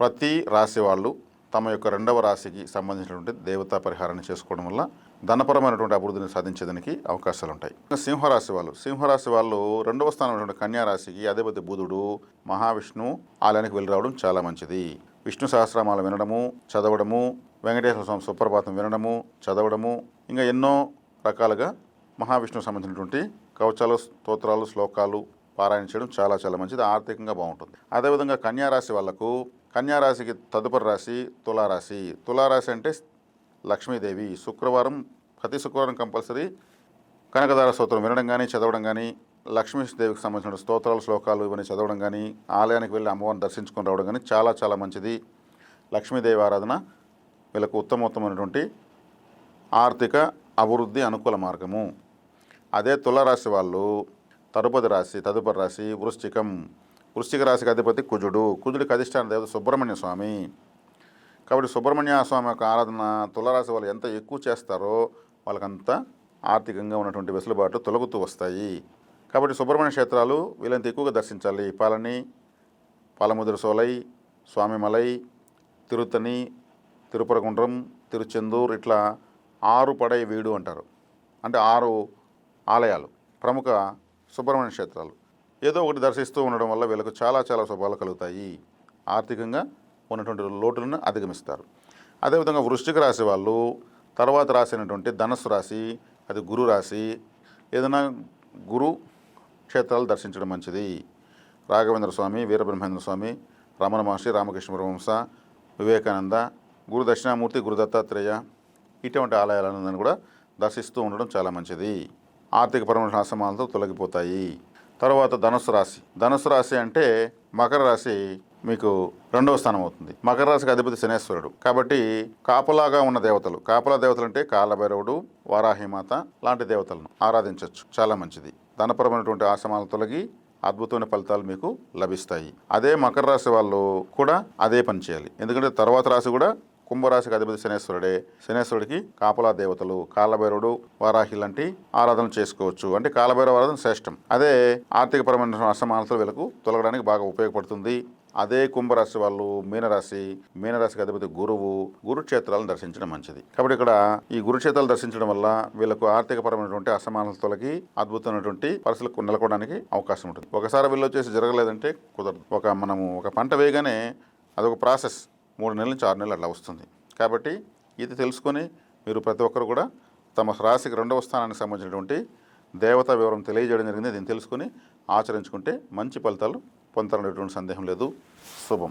ప్రతి రాశి వాళ్ళు తమ యొక్క రెండవ రాశికి సంబంధించినటువంటి దేవతా పరిహారాన్ని చేసుకోవడం వల్ల ధనపరమైనటువంటి అభివృద్ధిని సాధించేదానికి అవకాశాలు ఉంటాయి ఇంకా సింహరాశి వాళ్ళు సింహరాశి వాళ్ళు రెండవ స్థానంలో కన్యారాశికి అధిపతి బుధుడు మహావిష్ణువు ఆలయానికి వెళ్ళి రావడం చాలా మంచిది. విష్ణు సహస్రనామాలు వినడము చదవడము వెంకటేశ్వర స్వామి సుప్రభాతం వినడము చదవడము ఇంకా ఎన్నో రకాలుగా మహావిష్ణువు సంబంధించినటువంటి కవచాలు స్తోత్రాలు శ్లోకాలు పారాయణ చేయడం చాలా చాలా మంచిది. ఆర్థికంగా బాగుంటుంది. అదేవిధంగా కన్యారాశి వాళ్ళకు కన్యారాశికి తదుపరి రాశి తులారాశి. తులారాశి అంటే లక్ష్మీదేవి. శుక్రవారం ప్రతి శుక్రవారం కంపల్సరీ కనకదార స్తోత్రం వినడం కానీ చదవడం కానీ లక్ష్మీదేవికి సంబంధించిన స్తోత్రాలు శ్లోకాలు ఇవన్నీ చదవడం కానీ ఆలయానికి వెళ్ళి అమ్మవారిని దర్శించుకొని రావడం కానీ చాలా చాలా మంచిది. లక్ష్మీదేవి ఆరాధన వీళ్ళకు ఉత్తమోత్తమైనటువంటి ఆర్థిక అభివృద్ధి అనుకూల మార్గము. అదే తులారాశి వాళ్ళు తరుపతి రాశి తదుపరి రాశి వృశ్చికం. వృశ్చిక రాశికి అధిపతి కుజుడు. కుజుడికి అధిష్టాన దేవత సుబ్రహ్మణ్య స్వామి. కాబట్టి సుబ్రహ్మణ్య స్వామి యొక్క ఆరాధన తులరాశి వాళ్ళు ఎంత ఎక్కువ చేస్తారో వాళ్ళకంత ఆర్థికంగా ఉన్నటువంటి వెసులుబాటు తొలగుతూ వస్తాయి. కాబట్టి సుబ్రహ్మణ్య క్షేత్రాలు వీలంత ఎక్కువగా దర్శించాలి. పాలని పాలముద్ర సోలై స్వామిమలై తిరుతని తిరుపరగుండ్రం తిరుచెందూర్ ఇట్లా ఆరు పడై వీడు అంటారు. అంటే ఆరు ఆలయాలు. ప్రముఖ సుబ్రహ్మణ్య క్షేత్రాలు. ఏదో ఒకటి దర్శిస్తూ ఉండడం వల్ల వీళ్ళకు చాలా చాలా శుభాలు కలుగుతాయి. ఆర్థికంగా ఉన్నటువంటి లోటులను అధిగమిస్తారు. అదేవిధంగా వృశ్చిక రాశి వాళ్ళు తర్వాత రాసినటువంటి ధనస్సు రాశి అది గురు రాశి ఏదైనా గురు క్షేత్రాలు దర్శించడం మంచిది. రాఘవేంద్ర స్వామి వీరబ్రహ్మేంద్ర స్వామి రమణ మహర్షి రామకృష్ణ పరమహంస వివేకానంద గురు దక్షిణామూర్తి గురు దత్తాత్రేయ ఇటువంటి ఆలయాలను కూడా దర్శిస్తూ ఉండడం చాలా మంచిది. ఆర్థిక పరమైన ఆశ్రమాలతో తొలగిపోతాయి. తర్వాత ధనుసు రాశి. ధనుసు రాశి అంటే మకర రాశి మీకు రెండవ స్థానం అవుతుంది. మకర రాశికి అధిపతి శనేశ్వరుడు. కాబట్టి కాపలాగా ఉన్న దేవతలు కాపలా దేవతలు అంటే కాలభైరవుడు వారాహిమాత లాంటి దేవతలను ఆరాధించవచ్చు చాలా మంచిది. ధనపరమైనటువంటి ఆశ్రమాలు తొలగి అద్భుతమైన ఫలితాలు మీకు లభిస్తాయి. అదే మకర రాశి వాళ్ళు కూడా అదే పని చేయాలి. ఎందుకంటే తర్వాత రాశి కూడా కుంభరాశికి అధిపతి శనేశ్వరుడే. శనేశ్వరుడికి కాపలా దేవతలు కాలభైరవుడు వారాహి లాంటి ఆరాధన చేసుకోవచ్చు. అంటే కాలభైరవ ఆరాధన శ్రేష్టం. అదే ఆర్థికపరమైన అసమానతలు వీళ్ళకు తొలగడానికి బాగా ఉపయోగపడుతుంది. అదే కుంభరాశి వాళ్ళు మీనరాశి మీనరాశికి అధిపతి గురువు గురుక్షేత్రాలను దర్శించడం మంచిది. కాబట్టి ఇక్కడ ఈ గురుక్షేత్రాలు దర్శించడం వల్ల వీళ్ళకు ఆర్థికపరమైనటువంటి అసమానతలు తొలగి అద్భుతమైనటువంటి పరిస్థితులకు నెలకొనడానికి అవకాశం ఉంటుంది. ఒకసారి వీళ్ళు వచ్చేసి జరగలేదంటే కుదరదు. ఒక మనము ఒక పంట వేయగానే అదొక ప్రాసెస్. మూడు నెలల నుంచి ఆరు నెలలు అట్లా వస్తుంది. కాబట్టి ఇది తెలుసుకొని మీరు ప్రతి ఒక్కరు కూడా తమ రాశికి రెండవ స్థానానికి సంబంధించినటువంటి దేవతా వివరం తెలియజేయడం జరిగింది. దీన్ని తెలుసుకొని ఆచరించుకుంటే మంచి ఫలితాలు పొందాలనేటువంటి సందేహం లేదు. శుభం.